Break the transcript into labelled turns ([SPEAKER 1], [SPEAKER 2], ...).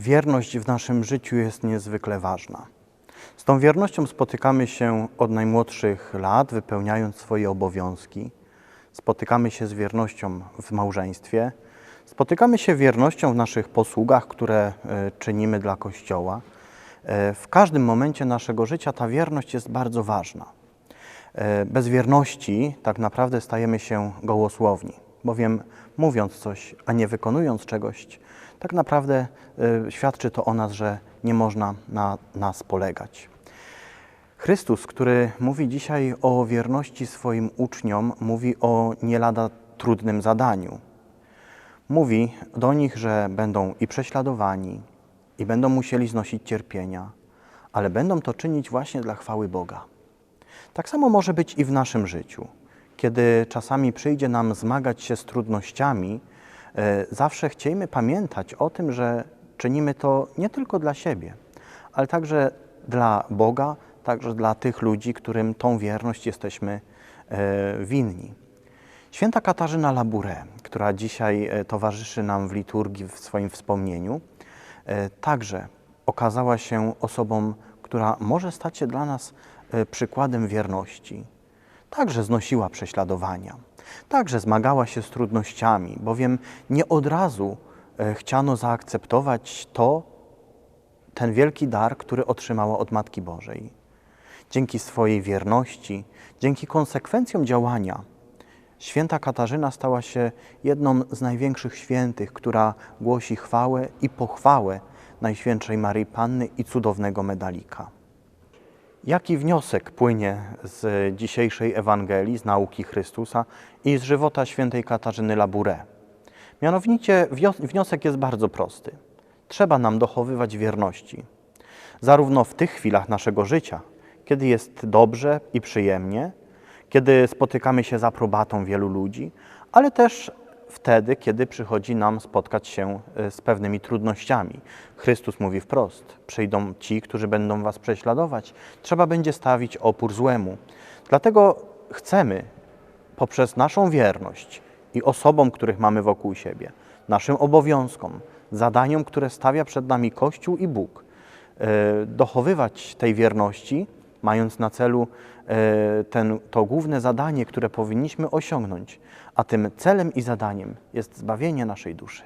[SPEAKER 1] Wierność w naszym życiu jest niezwykle ważna. Z tą wiernością spotykamy się od najmłodszych lat, wypełniając swoje obowiązki. Spotykamy się z wiernością w małżeństwie. Spotykamy się wiernością w naszych posługach, które e, czynimy dla Kościoła. E, W każdym momencie naszego życia ta wierność jest bardzo ważna. E, Bez wierności tak naprawdę stajemy się gołosłowni, bowiem mówiąc coś, a nie wykonując czegoś, tak naprawdę e, świadczy to o nas, że nie można na nas polegać. Chrystus, który mówi dzisiaj o wierności swoim uczniom, mówi o nie lada trudnym zadaniu. Mówi do nich, że będą i prześladowani, i będą musieli znosić cierpienia, ale będą to czynić właśnie dla chwały Boga. Tak samo może być i w naszym życiu. Kiedy czasami przyjdzie nam zmagać się z trudnościami, e, zawsze chciejmy pamiętać o tym, że czynimy to nie tylko dla siebie, ale także dla Boga, także dla tych ludzi, którym tą wierność jesteśmy e, winni. Święta Katarzyna Labure, która dzisiaj e, towarzyszy nam w liturgii w swoim wspomnieniu, także okazała się osobą, która może stać się dla nas przykładem wierności. Także znosiła prześladowania, także zmagała się z trudnościami, bowiem nie od razu e, chciano zaakceptować to, ten wielki dar, który otrzymała od Matki Bożej. Dzięki swojej wierności, dzięki konsekwencjom działania, święta Katarzyna stała się jedną z największych świętych, która głosi chwałę i pochwałę Najświętszej Maryi Panny i cudownego medalika. Jaki wniosek płynie z dzisiejszej Ewangelii, z nauki Chrystusa i z żywota świętej Katarzyny Labure? Mianowicie wniosek jest bardzo prosty. Trzeba nam dochowywać wierności. Zarówno w tych chwilach naszego życia, kiedy jest dobrze i przyjemnie, kiedy spotykamy się z aprobatą wielu ludzi, ale też wtedy, kiedy przychodzi nam spotkać się e, z pewnymi trudnościami. Chrystus mówi wprost: przyjdą ci, którzy będą was prześladować. Trzeba będzie stawić opór złemu. Dlatego chcemy poprzez naszą wierność i osobom, których mamy wokół siebie, naszym obowiązkom, zadaniom, które stawia przed nami Kościół i Bóg, e, dochowywać tej wierności, mając na celu e, ten, to główne zadanie, które powinniśmy osiągnąć, a tym celem i zadaniem jest zbawienie naszej duszy.